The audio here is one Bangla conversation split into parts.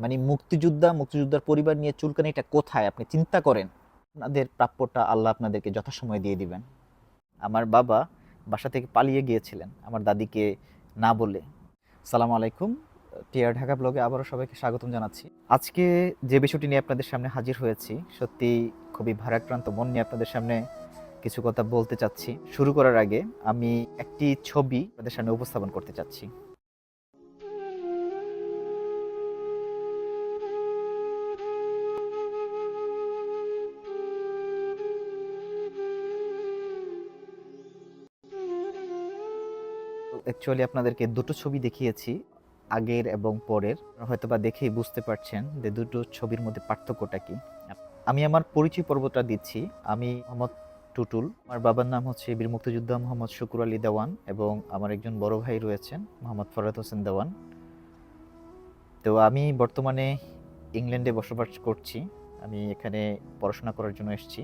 মানে মুক্তিযোদ্ধা, মুক্তিযোদ্ধার পরিবার নিয়ে চুলকানিটা কোথায়? আপনি চিন্তা করেন। আপনাদের প্রাপ্যটা আল্লাহ আপনাদেরকে যথাসময়ে দিয়ে দিবেন। আমার বাবা বাসা থেকে পালিয়ে গিয়েছিলেন। আমার দাদিকে না বলে। সালাম আলাইকুম। টিয়ার ঢাকা ব্লগে আবারও সবাইকে স্বাগতম জানাচ্ছি। আজকে যে বিষয়টি নিয়ে আপনাদের সামনে হাজির হয়েছি, সত্যি খুবই ভারাক্রান্ত মন নিয়ে আপনাদের সামনে কিছু কথা বলতে চাচ্ছি। শুরু করার আগে আমি একটি ছবি আপনাদের সামনে উপস্থাপন করতে চাচ্ছি। অ্যাকচুয়ালি আপনাদেরকে দুটো ছবি দেখিয়েছি, আগের এবং পরের। হয়তো বা দেখেই বুঝতে পারছেন যে দুটো ছবির মধ্যে পার্থক্যটা কি। আমি আমার পরিচয় পর্বটা দিচ্ছি। আমি মোহাম্মদ টুটুল। আমার বাবার নাম হচ্ছে বীর মুক্তিযোদ্ধা মোহাম্মদ শুকুর আলী দেওয়ান এবং আমার একজন বড় ভাই রয়েছেন মোহাম্মদ ফরাদ হোসেন দেওয়ান। তো আমি বর্তমানে ইংল্যান্ডে বসবাস করছি। আমি এখানে পড়াশোনা করার জন্য এসেছি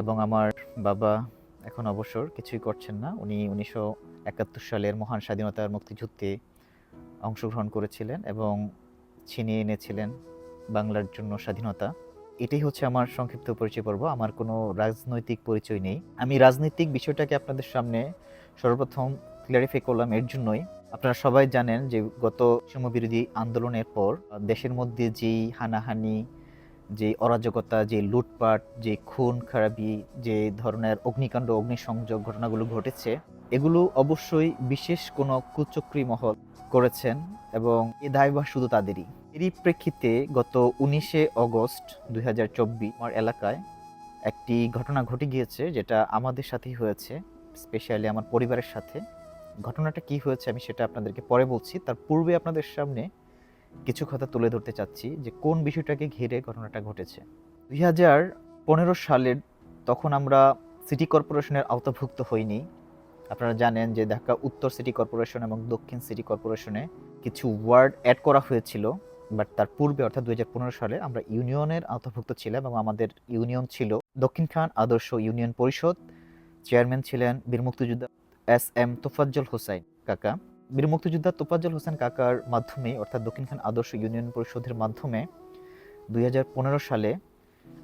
এবং আমার বাবা এখন অবসর, কিছুই করছেন না। উনি উনিশশো একাত্তর সালের মহান স্বাধীনতার মুক্তিযুদ্ধে অংশগ্রহণ করেছিলেন এবং ছিনিয়ে এনেছিলেন বাংলার জন্য স্বাধীনতা। এটাই হচ্ছে আমার সংক্ষিপ্ত পরিচয় পর্ব। আমার কোনো রাজনৈতিক পরিচয় নেই। আমি রাজনৈতিক বিষয়টাকে আপনাদের সামনে সর্বপ্রথম ক্লিয়ারিফাই করলাম এর জন্যই। আপনারা সবাই জানেন যে গত সমবিরোধী আন্দোলনের পর দেশের মধ্যে যেই হানাহানি যে অরাজকতা যে লুটপাট যে খুন, খারাপি, যে ধরনের অগ্নিকাণ্ড, অগ্নিসংযোগ ঘটনাগুলো ঘটেছে এগুলো অবশ্যই বিশেষ কোনো কুচক্রী মহল করেছেন এবং এ দায়ভার শুধু তাদেরই। এরই প্রেক্ষিতে গত উনিশে অগস্ট দুই হাজার চব্বিশ আমার এলাকায় একটি ঘটনা ঘটে গিয়েছে যেটা আমাদের সাথেই হয়েছে স্পেশালি আমার পরিবারের সাথে। ঘটনাটা কি হয়েছে আমি সেটা আপনাদেরকে পরে বলছি। তার পূর্বে আপনাদের সামনে কিছু কথা তুলে ধরতে চাচ্ছি যে কোন বিষয়টাকে ঘিরে ঘটনাটা ঘটেছে। দুই হাজার পনেরো সালের তখন আমরা সিটি কর্পোরেশনের আওতাভুক্ত হইনি। আপনারা জানেন যে ঢাকা উত্তর সিটি কর্পোরেশন এবং দক্ষিণ সিটি কর্পোরেশনে কিছু ওয়ার্ড অ্যাড করা হয়েছিল, বাট তার পূর্বে, অর্থাৎ দুই সালে, আমরা ইউনিয়নের আওতাভুক্ত ছিলাম এবং আমাদের ইউনিয়ন ছিল দক্ষিণ খান আদর্শ ইউনিয়ন পরিষদ। চেয়ারম্যান ছিলেন বীর মুক্তিযোদ্ধা এস এম তোফাজ্জল হোসাইন কাকা। বীর মুক্তিযোদ্ধা তোফাজ্জল হোসেন কাকার মাধ্যমে, অর্থাৎ দক্ষিণ খান আদর্শ ইউনিয়ন পরিষদের মাধ্যমে, দুই হাজার পনেরো সালে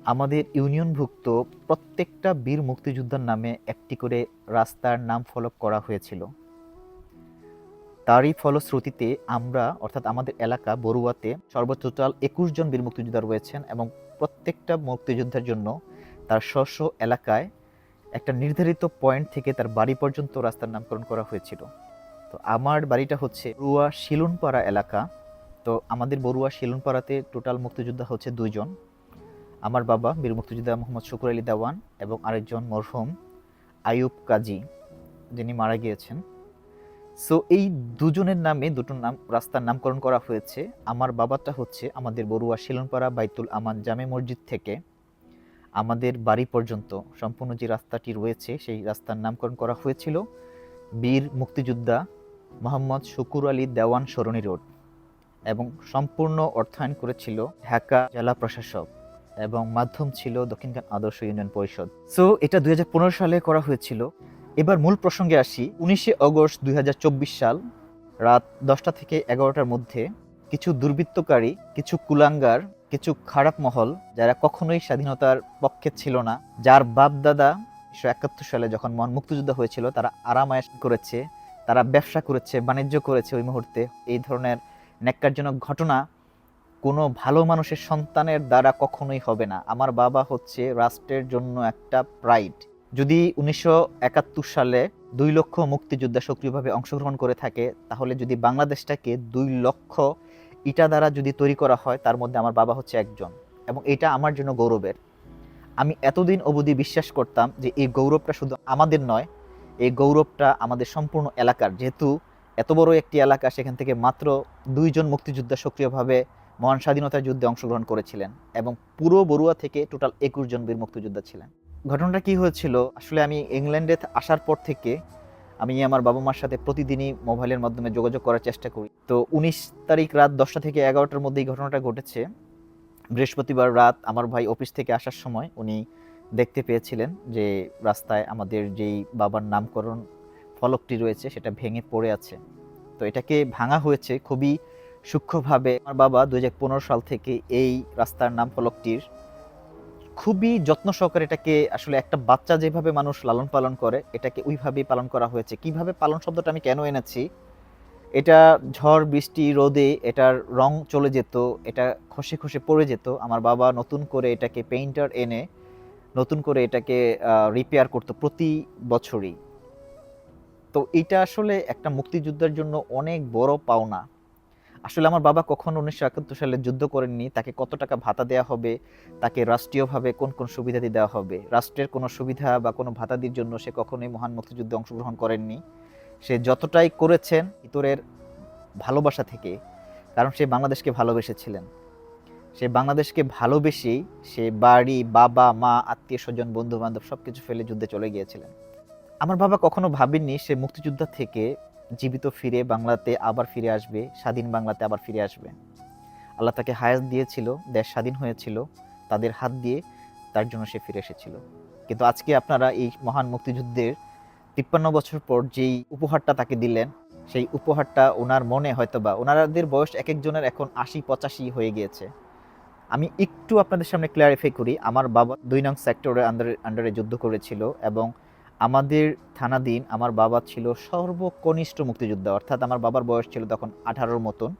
আমাদের ইউনিয়নভুক্ত প্রত্যেকটা বীর মুক্তিযোদ্ধার নামে একটি করে রাস্তার নাম ফলক করা হয়েছিল। তারই ফলশ্রুতিতে আমরা, অর্থাৎ আমাদের এলাকা বড়ুয়াতে সর্বোচ্চ টোটাল একুশ জন বীর মুক্তিযোদ্ধা রয়েছেন এবং প্রত্যেকটা মুক্তিযোদ্ধার জন্য তার স্ব স্ব এলাকায় একটা নির্ধারিত পয়েন্ট থেকে তার বাড়ি পর্যন্ত রাস্তার নামকরণ করা হয়েছিল। তো আমার বাড়িটা হচ্ছে বড়ুয়া শিলুনপাড়া এলাকা। তো আমাদের বড়ুয়া শিলুনপাড়াতে টোটাল মুক্তিযোদ্ধা হচ্ছে দুইজন আমার বাবা বীর মুক্তিযোদ্ধা মোহাম্মদ শুকুর আলী দেওয়ান এবং আরেকজন মরহুম আয়ুব কাজী, যিনি মারা গিয়েছেন। সো এই দুজনের নামে দুটো নাম, রাস্তার নামকরণ করা হয়েছে। আমার বাবাটা হচ্ছে আমাদের বড়ুয়া শিলনপাড়া বাইতুল আমান জামে মসজিদ থেকে আমাদের বাড়ি পর্যন্ত। সম্পূর্ণ যে রাস্তাটি রয়েছে, সেই রাস্তার নামকরণ করা হয়েছিল বীর মুক্তিযোদ্ধা মোহাম্মদ শুকুর আলী দেওয়ান সরণি রোড এবং সম্পূর্ণ অর্থায়ন করেছিল ঢাকা জেলা প্রশাসক। এবং মাধ্যম ছিল দক্ষিণখান আদর্শ ইউনিয়ন পরিষদ। সো এটা দুই সালে করা হয়েছিল। এবার মূল প্রসঙ্গে আসি। উনিশে অগস্ট দুই সাল রাত দশটা থেকে এগারোটার মধ্যে কিছু দুর্বৃত্তকারী, কিছু কুলাঙ্গার, কিছু খারাপ মহল, যারা কখনোই স্বাধীনতার পক্ষে ছিল না, যার বাপ দাদা উনিশশো একাত্তর সালে যখন মন মুক্তিযুদ্ধ হয়েছিল, তারা আরামায়াস করেছে, তারা ব্যবসা করেছে, বাণিজ্য করেছে ওই মুহূর্তে। এই ধরনের ন্যাক্কারজনক ঘটনা কোনো ভালো মানুষের সন্তানের দ্বারা কখনোই হবে না। আমার বাবা হচ্ছে রাষ্ট্রের জন্য একটা প্রাইড যদি উনিশশো একাত্তর সালে দুই লক্ষ মুক্তিযোদ্ধা সক্রিয়ভাবে অংশগ্রহণ করে থাকে, তাহলে যদি বাংলাদেশটাকে দুই লক্ষ ইটা দ্বারা যদি তৈরি করা হয়, তার মধ্যে আমার বাবা হচ্ছে একজন। এবং এটা আমার জন্য গৌরবের। আমি এতদিন অবধি বিশ্বাস করতাম যে এই গৌরবটা শুধু আমাদের নয়, এই গৌরবটা আমাদের সম্পূর্ণ এলাকার। যেহেতু এত বড় একটি এলাকা, সেখান থেকে মাত্র দুইজন মুক্তিযোদ্ধা সক্রিয়ভাবে মহান স্বাধীনতা যুদ্ধে অংশগ্রহণ করেছিলেন এবং পুরো বড়ুয়া থেকে টোটাল একুশ জন বীর মুক্তিযোদ্ধা ছিলেন। ঘটনাটা কি হয়েছিল? আসলে আমি ইংল্যান্ডে আসার পর থেকে আমি আমার বাবা মার সাথে প্রতিদিনই মোবাইলের মাধ্যমে যোগাযোগ করার চেষ্টা করি। তো উনিশ তারিখ রাত দশটা থেকে এগারোটার মধ্যে এই ঘটনাটা ঘটেছে। বৃহস্পতিবার রাত আমার ভাই অফিস থেকে আসার সময় উনি দেখতে পেয়েছিলেন যে রাস্তায় আমাদের যেই বাবার নামকরণ ফলকটি রয়েছে সেটা ভেঙে পড়ে আছে। তো এটাকে ভাঙা হয়েছে। খুবই সূক্ষ্মভাবে আমার বাবা দু হাজার পনেরো সাল থেকে এই রাস্তার নাম ফলকটির খুবই যত্ন সহকারে এটাকে আসলে একটা বাচ্চা যেভাবে মানুষ লালন পালন করে, এটাকে ওইভাবেই পালন করা হয়েছে। কীভাবে পালন শব্দটা আমি কেন এনেছি? এটা ঝড়, বৃষ্টি, রোদে এটার রং চলে যেত, এটা খসে খসে পড়ে যেত। আমার বাবা নতুন করে এটাকে পেইন্টার এনে নতুন করে এটাকে রিপেয়ার করতো প্রতি বছরই। তো এটা আসলে একটা মুক্তিযুদ্ধের জন্য অনেক বড় পাওনা। আসলে আমার বাবা কখনো উনিশশো একাত্তর সালে যুদ্ধ করেননি। তাকে কত টাকা ভাতা দেওয়া হবে, তাকে রাষ্ট্রীয়ভাবে কোন কোন সুবিধাদি দেওয়া হবে, রাষ্ট্রের কোনো সুবিধা বা কোনো ভাতাদির জন্য সে কখনোই মহান মুক্তিযুদ্ধে অংশগ্রহণ করেননি। সে যতটাই করেছেন ভিতরের ভালোবাসা থেকে, কারণ সে বাংলাদেশকে ভালোবেসেছিলেন। সে বাংলাদেশকে ভালোবেসেই সে বাড়ি, বাবা, মা, আত্মীয় স্বজন বন্ধু বান্ধব সব কিছু ফেলে যুদ্ধে চলে গিয়েছিলেন। আমার বাবা কখনো ভাবেননি সে মুক্তিযোদ্ধা থেকে জীবিত ফিরে বাংলাতে আবার ফিরে আসবে, স্বাধীন বাংলাতে আবার ফিরে আসবে। আল্লাহ তাকে হায়াত দিয়েছিল, দেশ স্বাধীন হয়েছিল, তাদের হাত দিয়ে তার জন্য সে ফিরে এসেছিল। কিন্তু আজকে আপনারা এই মহান মুক্তিযুদ্ধের তিপ্পান্ন বছর পর যেই উপহারটা তাকে দিলেন, সেই উপহারটা ওনার মনে হয়তো বা ওনাদের বয়স এক একজনের এখন আশি, পঁচাশি হয়ে গিয়েছে। আমি একটু আপনাদের সামনে ক্লিয়ারিফাই করি, আমার বাবা দুই নং সেক্টরের আন্ডারে আন্ডারে যুদ্ধ করেছিল এবং আমাদের থানাধীন আমার বাবা ছিল সর্বকনিষ্ঠ মুক্তিযোদ্ধা, অর্থাৎ আমার বাবার বয়স ছিল তখন আঠারোর মতন।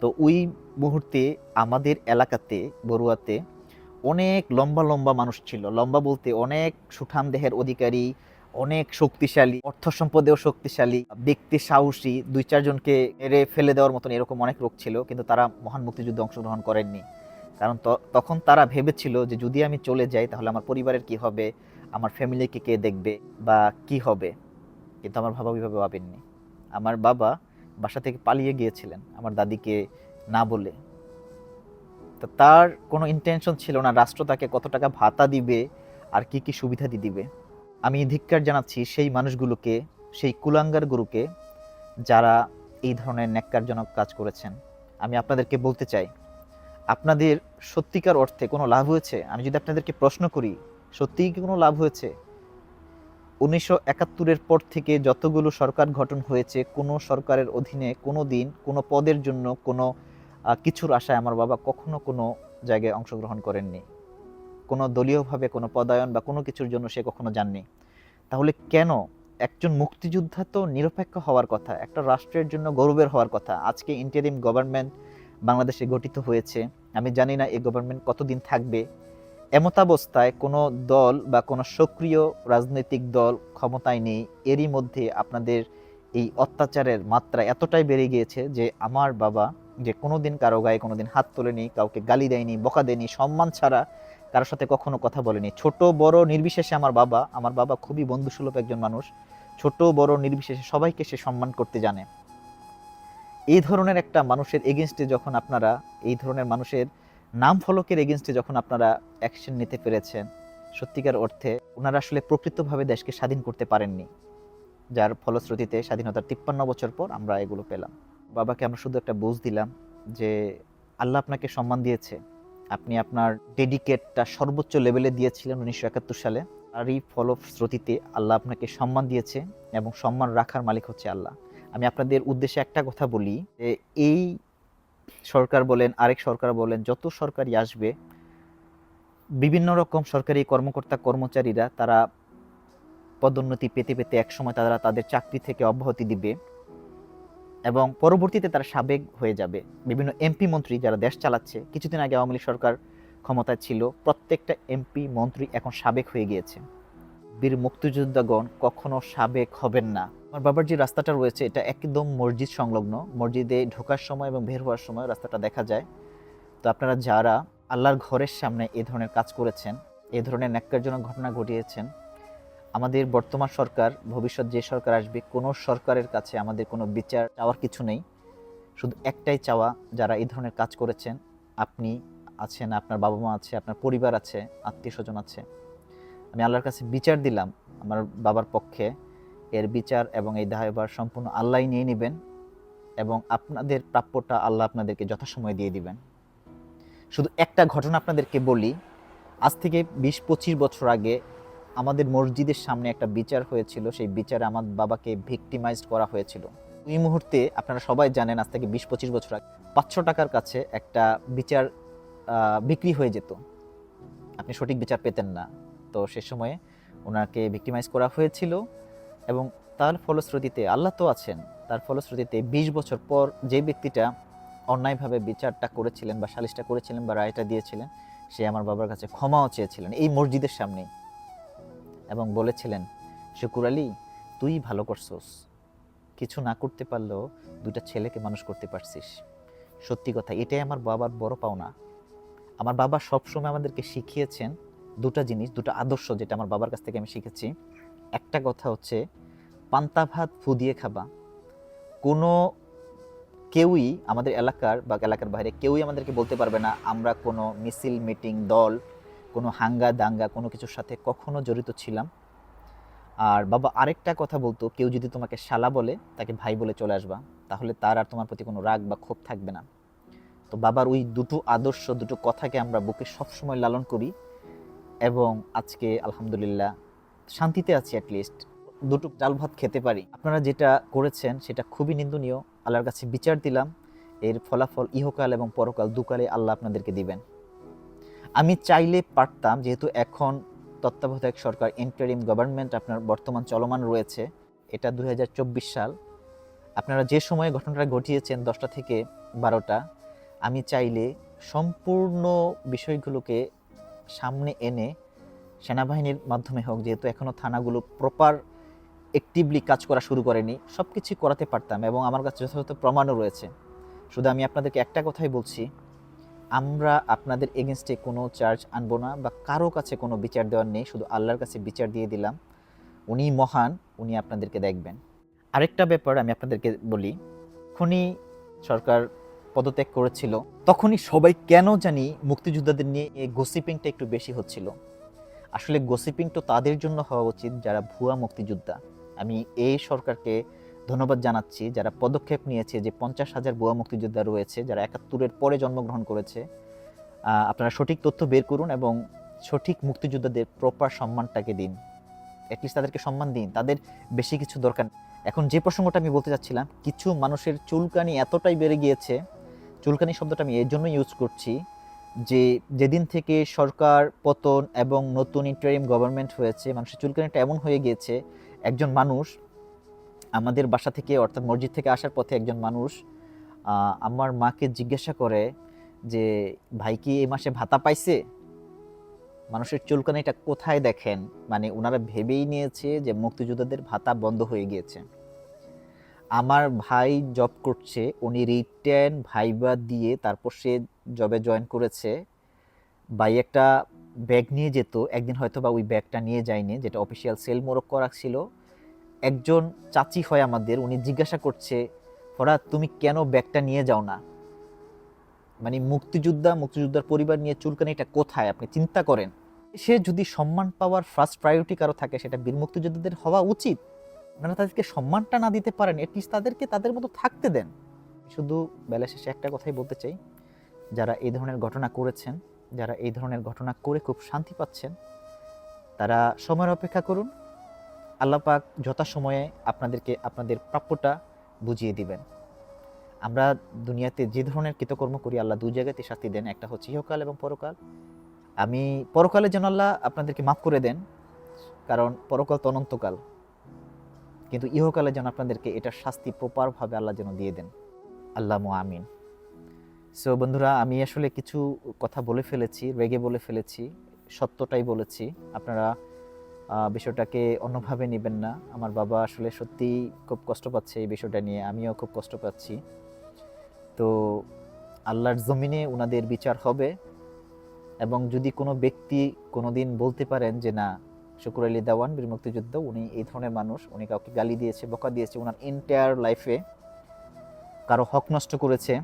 তো ওই মুহূর্তে আমাদের এলাকাতে, বড়ুয়াতে অনেক লম্বা লম্বা মানুষ ছিল। লম্বা বলতে অনেক সুঠাম দেহের অধিকারী, অনেক শক্তিশালী, অর্থ সম্পদেও শক্তিশালী ব্যক্তি সাহসী, দুই চারজনকে মেরে ফেলে দেওয়ার মতন এরকম অনেক লোক ছিল, কিন্তু তারা মহান মুক্তিযুদ্ধে অংশগ্রহণ করেননি। কারণ তখন তারা ভেবেছিল যে যদি আমি চলে যাই তাহলে আমার পরিবারের কি হবে? আমার ফ্যামিলিকে কে দেখবে বা কি হবে? কিন্তু আমার বাবা ওইভাবে ভাবেননি। আমার বাবা বাসা থেকে পালিয়ে গিয়েছিলেন, আমার দাদিকে না বলে। তো তার কোনো ইন্টেনশন ছিল না, রাষ্ট্র তাকে কত টাকা ভাতা দিবে আর কি কি সুবিধা দিয়ে দিবে। আমি ধিক্কার জানাচ্ছি সেই মানুষগুলোকে, সেই কুলাঙ্গার গুরুকে, যারা এই ধরনের ন্যাক্কারজনক কাজ করেছেন। আমি আপনাদেরকে বলতে চাই, আপনাদের সত্যিকার অর্থে কোনো লাভ হয়েছে? আমি যদি আপনাদেরকে প্রশ্ন করি সত্যিই কি কোনো লাভ হয়েছে? উনিশশো একাত্তরের পর থেকে যতগুলো সরকার গঠন হয়েছে, কোনো সরকারের অধীনে কোনো দিন, কোনো পদের জন্য কোনো কিছুর আশায় আমার বাবা কখনো কোনো জায়গায় অংশগ্রহণ করেননি। কোনো দলীয়ভাবে কোনো পদায়ন বা কোনো কিছুর জন্য সে কখনো যাননি। তাহলে কেন? একজন মুক্তিযোদ্ধা তো নিরপেক্ষ হওয়ার কথা, একটা রাষ্ট্রের জন্য গৌরবের হওয়ার কথা। আজকে ইন্টারিম গভর্নমেন্ট বাংলাদেশে গঠিত হয়েছে। আমি জানি না এই গভর্নমেন্ট কতদিন থাকবে। এমতাবস্থায় কোনো দল বা কোনো সক্রিয় রাজনৈতিক দল ক্ষমতায় নেই, এরই মধ্যে আপনাদের এই অত্যাচারের মাত্রা এতটাই বেড়ে গিয়েছে যে আমার বাবা যে কোনোদিন কারও গায়ে কোনোদিন হাত তোলেনি, কাউকে গালি দেয়নি, বকা দেয়নি, সম্মান ছাড়া কারোর সাথে কখনো কথা বলেনি। ছোট, বড়, নির্বিশেষে আমার বাবা আমার বাবা খুবই বন্ধুসুলভ একজন মানুষ। ছোট, বড়, নির্বিশেষে সবাইকে সে সম্মান করতে জানে। এই ধরনের একটা মানুষের এগেনস্টে যখন আপনারা, এই ধরনের মানুষের নাম ফলকের এগেনস্টে যখন আপনারা অ্যাকশন নিতে পেরেছেন, সত্যিকার অর্থে ওনারা আসলে প্রকৃতভাবে দেশকে স্বাধীন করতে পারেননি, যার ফলশ্রুতিতে স্বাধীনতার তিপ্পান্ন বছর পর আমরা এগুলো পেলাম। বাবাকে আমরা শুধু একটা বুঝ দিলাম যে আল্লাহ আপনাকে সম্মান দিয়েছে। আপনি আপনার ডেডিকেটটা সর্বোচ্চ লেভেলে দিয়েছিলেন উনিশশো একাত্তর সালে। আর এই ফলশ্রুতিতে আল্লাহ আপনাকে সম্মান দিয়েছে এবং সম্মান রাখার মালিক হচ্ছে আল্লাহ। আমি আপনাদের উদ্দেশ্যে একটা কথা বলি যে এই সরকার বলেন, আরেক সরকার বলেন, যত সরকারই আসবে, বিভিন্ন রকম সরকারি কর্মকর্তা, কর্মচারীরা তারা পদোন্নতি পেতে পেতে একসময় তারা তাদের চাকরি থেকে অব্যাহতি দিবে এবং পরবর্তীতে তারা সাবেক হয়ে যাবে। বিভিন্ন এমপি মন্ত্রী যারা দেশ চালাচ্ছে, কিছুদিন আগে আওয়ামী লীগ সরকার ক্ষমতায় ছিল, প্রত্যেকটা এমপি মন্ত্রী এখন সাবেক হয়ে গিয়েছে। বীর মুক্তিযোদ্ধাগণ কখনো সাবেক হবেন না। আমার বাবার যে রাস্তাটা রয়েছে, এটা একদম মসজিদ সংলগ্ন। মসজিদে ঢোকার সময় এবং বের হওয়ার সময় রাস্তাটা দেখা যায়। তো আপনারা যারা আল্লাহর ঘরের সামনে এ ধরনের কাজ করেছেন, এ ধরনের ন্যাক্কারজনক ঘটনা ঘটিয়েছেন, আমাদের বর্তমান সরকার, ভবিষ্যৎ যে সরকার আসবে, কোনো সরকারের কাছে আমাদের কোনো বিচার চাওয়ার কিছু নেই। শুধু একটাই চাওয়া, যারা এই ধরনের কাজ করেছেন, আপনি আছেন, আপনার বাবা মা আছে, আপনার পরিবার আছে আত্মীয় স্বজন আছে। আমি আল্লাহর কাছে বিচার দিলাম আমার বাবার পক্ষে। এর বিচার এবং এই দায়ভার সম্পূর্ণ আল্লাহ নিয়ে নেবেন এবং আপনাদের প্রাপ্যটা আল্লাহ আপনাদেরকে যথাসময়ে দিয়ে দিবেন। শুধু একটা ঘটনা আপনাদেরকে বলি, আজ থেকে বিশ পঁচিশ বছর আগে আমাদের মসজিদের সামনে একটা বিচার হয়েছিল, সেই বিচারে আমার বাবাকে ভিকটিমাইজড করা হয়েছিল। ওই মুহূর্তে আপনারা সবাই জানেন আজ থেকে বিশ পঁচিশ বছর আগে পাঁচশো টাকার কাছে একটা বিচার বিক্রি হয়ে যেত। আপনি সঠিক বিচার পেতেন না। তো সে সময়ে ওনাকে ভিক্টিমাইজ করা হয়েছিল। এবং তার ফলশ্রুতিতে, আল্লাহ তো আছেন, তার ফলশ্রুতিতে বিশ বছর পর যে ব্যক্তিটা অন্যায়ভাবে বিচারটা করেছিলেন বা সালিশটা করেছিলেন বা রায়টা দিয়েছিলেন, সে আমার বাবার কাছে ক্ষমাও চেয়েছিলেন এই মসজিদের সামনেই এবং বলেছিলেন, শুকুর আলী, তুই ভালো করছোস। কিছু না করতে পারলেও দুইটা ছেলেকে মানুষ করতে পারছিস। সত্যি কথা, এটাই আমার বাবার বড় পাওনা। আমার বাবা সবসময় আমাদেরকে শিখিয়েছেন দুটো জিনিস, দুটো আদর্শ যেটা আমার বাবার কাছ থেকে আমি শিখেছি। একটা কথা হচ্ছে, পান্তা ভাত ফু দিয়ে খাবা। কোনো কেউই আমাদের এলাকার বা এলাকার বাইরে কেউই আমাদেরকে বলতে পারবে না, আমরা কোনো মিছিল, মিটিং, দল, কোনো হাঙ্গা দাঙ্গা, কোনো কিছুর সাথে কখনো জড়িত ছিলাম। আর বাবা আরেকটা কথা বলতো, কেউ যদি তোমাকে শালা বলে, তাকে ভাই বলে চলে আসবা, তাহলে তার আর তোমার প্রতি কোনো রাগ বা ক্ষোভ থাকবে না। তো বাবার ওই দুটো আদর্শ, দুটো কথাকে আমরা বুকে সবসময় লালন করি এবং আজকে আলহামদুলিল্লাহ শান্তিতে আছি অ্যাটলিস্ট দুটো ডাল ভাত খেতে পারি। আপনারা যেটা করেছেন, সেটা খুবই নিন্দনীয়। আল্লাহর কাছে বিচার দিলাম। এর ফলাফল ইহকাল এবং পরকাল দুকালে আল্লাহ আপনাদেরকে দিবেন। আমি চাইলে পারতাম, যেহেতু এখন তত্ত্বাবধায়ক সরকার ইন্টারিম গভর্নমেন্ট আপনার বর্তমান চলমান রয়েছে, এটা দু হাজার চব্বিশ সাল। আপনারা যে সময়ে ঘটনাটা ঘটিয়েছেন, দশটা থেকে বারোটা, আমি চাইলে সম্পূর্ণ বিষয়গুলোকে সামনে এনে সেনাবাহিনীর মাধ্যমে হোক, যেহেতু এখনও থানাগুলো প্রপার অ্যাক্টিভলি কাজ করা শুরু করেনি সব কিছু করাতে পারতাম এবং আমার কাছে যথাযথ প্রমাণও রয়েছে। শুধু আমি আপনাদেরকে একটা কথাই বলছি, আমরা আপনাদের এগেনস্টে কোনো চার্জ আনব না বা কারও কাছে কোনো বিচার দেওয়ার নেই, শুধু আল্লাহর কাছে বিচার দিয়ে দিলাম। উনি মহান, উনি আপনাদেরকে দেখবেন। আরেকটা ব্যাপার আমি আপনাদেরকে বলি এখনই সরকার পদত্যাগ করেছিল, তখনই সবাই কেন জানি মুক্তিযোদ্ধাদের নিয়ে এই গোসিপিংটা একটু বেশি হচ্ছিল। আসলে গোসিপিং তো তাদের জন্য হওয়া উচিত যারা ভুয়া মুক্তিযোদ্ধা। আমি এই সরকারকে ধন্যবাদ জানাচ্ছি যারা পদক্ষেপ নিয়েছে যে পঞ্চাশ হাজার ভুয়া মুক্তিযোদ্ধা রয়েছে, যারা একাত্তরের পরে জন্মগ্রহণ করেছে। আপনারা সঠিক তথ্য বের করুন এবং সঠিক মুক্তিযোদ্ধাদের প্রপার সম্মানটাকে দিন। অ্যাটলিস্ট তাদেরকে সম্মান দিন। তাদের বেশি কিছু দরকার এখন যে প্রসঙ্গটা আমি বলতে চাচ্ছিলাম, কিছু মানুষের চুলকানি এতটাই বেড়ে গিয়েছে, চুলকানি শব্দটা আমি এর জন্য ইউজ করছি। যে যেদিন থেকে সরকার পতন এবং নতুন ইন্টারিম গভর্নমেন্ট হয়েছে, মানুষের চুলকানিটা এমন হয়ে গিয়েছে, একজন মানুষ আমাদের বাসা থেকে অর্থাৎ মসজিদ থেকে আসার পথে একজন মানুষ আমার মাকে জিজ্ঞাসা করে যে, ভাই কি এই মাসে ভাতা পাইছে? মানুষের চুলকানিটা কোথায় দেখেন? মানে ওনারা ভেবেই নিয়েছে যে মুক্তিযোদ্ধাদের ভাতা বন্ধ হয়ে গিয়েছে। আমার ভাই জব করছে, উনি রিটার্ন ভাইবা দিয়ে তারপর সে জবে জয়েন করেছে, ভাই একটা ব্যাগ নিয়ে যেত, একদিন হয়তো বা ওই ব্যাগটা নিয়ে যায়নি, যেটা অফিসিয়াল সেল মোরক করা ছিল। একজন চাচি হয় আমাদের, উনি জিজ্ঞাসা করছে ফরাত তুমি কেন ব্যাগটা নিয়ে যাও না? মানে মুক্তিযোদ্ধা, মুক্তিযোদ্ধার পরিবার নিয়ে চুলকানি, এটা কোথায়? আপনি চিন্তা করেন। সে যদি সম্মান পাওয়ার ফার্স্ট প্রায়োরিটি কারও থাকে, সেটা বীর মুক্তিযোদ্ধাদের হওয়া উচিত। আপনারা তাদেরকে সম্মানটা না দিতে পারেন এটলিস্ট তাদেরকে তাদের মতো থাকতে দেন। শুধু বেলা শেষে একটা কথাই বলতে চাই যারা এই ধরনের ঘটনা করেছেন, যারা এই ধরনের ঘটনা করে খুব শান্তি পাচ্ছেন, তারা সময়ের অপেক্ষা করুন। আল্লাহ পাক যথাসময়ে আপনাদেরকে আপনাদের প্রাপ্যটা বুঝিয়ে দিবেন। আমরা দুনিয়াতে যে ধরনের কৃতকর্ম করি, আল্লাহ দুই জায়গাতে শাস্তি দেন, একটা হচ্ছে ইহকাল এবং পরকাল। আমি পরকালের জন্য আল্লাহ আপনাদেরকে মাফ করে দেন, কারণ পরকাল তো অনন্তকাল। কিন্তু ইহকালের জন্য আপনাদেরকে এটার শাস্তি প্রপারভাবে আল্লাহ যেন দিয়ে দেন। আল্লাহ আমিন। সো বন্ধুরা, আমি আসলে কিছু কথা বলে ফেলেছি, রেগে বলে ফেলেছি, সত্যটাই বলেছি। আপনারা বিষয়টাকে অন্যভাবে নেবেন না। আমার বাবা আসলে সত্যিই খুব কষ্ট পাচ্ছে এই বিষয়টা নিয়ে, আমিও খুব কষ্ট পাচ্ছি। তো, আল্লাহর জমিনে ওনাদের বিচার হবে এবং যদি কোনো ব্যক্তি কোনো দিন বলতে পারেন যে, না, শুকুর আলী দেওয়ান, বীর মুক্তিযুদ্ধ, উনি এই ধরনের মানুষ, উনি কাউকে গালি দিয়েছে, বকা দিয়েছে ওনার এন্টায়ার লাইফে কারও হক নষ্ট করেছে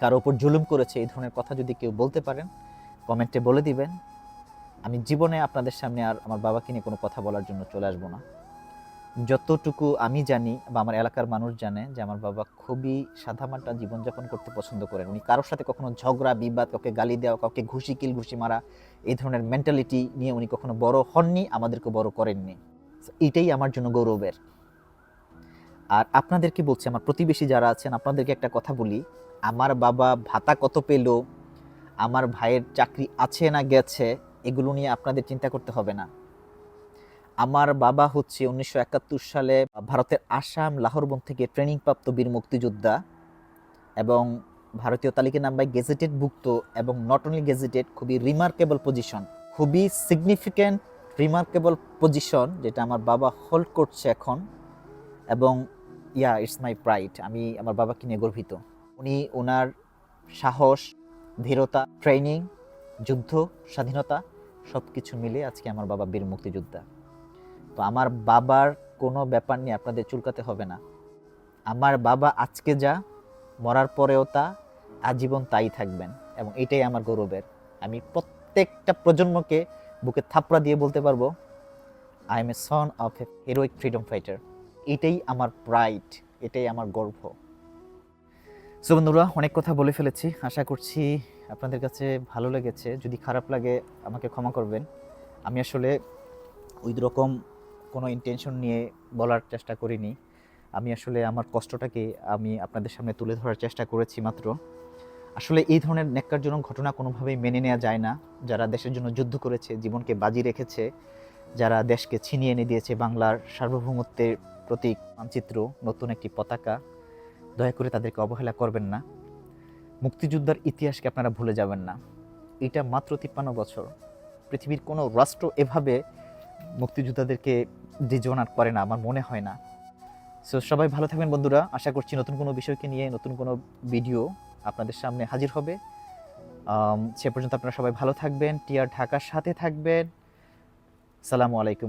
কারও ওপর জুলুম করেছে এই ধরনের কথা যদি কেউ বলতে পারেন কমেন্টে বলে দিবেন। আমি জীবনে আপনাদের সামনে আর আমার বাবাকে নিয়ে কোনো কথা বলার জন্য চলে আসব না। যতটুকু আমি জানি বা আমার এলাকার মানুষ জানে যে আমার বাবা খুবই সাদামাটা জীবনযাপন করতে পছন্দ করেন। উনি কারোর সাথে কখনো ঝগড়া বিবাদ কাউকে গালি দেওয়া কাউকে ঘুষি কিল ঘুষি মারা এই ধরনের মেন্টালিটি নিয়ে উনি কখনো বড় হননি আমাদেরকে বড় করেননি। So, এইটাই আমার জন্য গৌরবের। আর আপনাদেরকে বলছি আমার প্রতিবেশী যারা আছেন আপনাদেরকে একটা কথা বলি। আমার বাবা ভাতা কত পেল, আমার ভাইয়ের চাকরি আছে না গেছে, এগুলো নিয়ে আপনাদের চিন্তা করতে হবে না। আমার বাবা হচ্ছে উনিশশো একাত্তর সালে ভারতের আসাম লাহোরবন থেকে ট্রেনিং প্রাপ্ত বীর মুক্তিযোদ্ধা এবং ভারতীয় তালিকা নাম্বার গেজেটেড ভুক্ত এবং নট অনলি গেজেটেড, খুবই রিমার্কেবল পজিশন খুবই সিগনিফিক্যান্ট রিমার্কেবল পজিশন যেটা আমার বাবা হোল্ড করছে এখন এবং ইয়া ইটস মাই প্রাইড আমি আমার বাবাকে নিয়ে গর্বিত। উনি ওনার সাহস, ধীরতা ট্রেনিং যুদ্ধ, স্বাধীনতা সব কিছু মিলে আজকে আমার বাবা বীর মুক্তিযোদ্ধা। তো আমার বাবার কোনো ব্যাপার নিয়ে আপনাদের চুলকাতে হবে না। আমার বাবা আজকে যা, মরার পরেও তা, আজীবন তাই থাকবেন এবং এটাই আমার গৌরবের। আমি প্রত্যেকটা প্রজন্মকে বুকে থাপড়া দিয়ে বলতে পারব I am a son of a heroic freedom fighter এটাই আমার প্রাইড এটাই আমার গর্ব। সো বন্ধুরা অনেক কথা বলে ফেলেছি। আশা করছি আপনাদের কাছে ভালো লেগেছে। যদি খারাপ লাগে, আমাকে ক্ষমা করবেন। আমি আসলে ওই রকম কোনো ইন্টেনশন নিয়ে বলার চেষ্টা করিনি। আমি আসলে আমার কষ্টটাকে আমি আপনাদের সামনে তুলে ধরার চেষ্টা করেছি মাত্র। আসলে এই ধরনের ন্যাক্কারজনক ঘটনা কোনোভাবেই মেনে নেওয়া যায় না। যারা দেশের জন্য যুদ্ধ করেছে, জীবনকে বাজি রেখেছে, যারা দেশকে ছিনিয়ে এনে দিয়েছে বাংলার সার্বভৌমত্বের প্রতীক মানচিত্র, নতুন একটি পতাকা দয়া করে তাদেরকে অবহেলা করবেন না। মুক্তিযোদ্ধার ইতিহাসকে আপনারা ভুলে যাবেন না। এটা মাত্র তিপ্পান্ন বছর। পৃথিবীর কোনো রাষ্ট্র এভাবে মুক্তিযোদ্ধাদেরকে ডিজোনার করে না, আমার মনে হয় না। সো সবাই ভালো থাকবেন বন্ধুরা। আশা করছি নতুন কোনো বিষয়কে নিয়ে, নতুন কোনো ভিডিও আপনাদের সামনে হাজির হবে। সে পর্যন্ত আপনারা সবাই ভালো থাকবেন। টিআর ঢাকার সাথে থাকবেন। সালামু আলাইকুম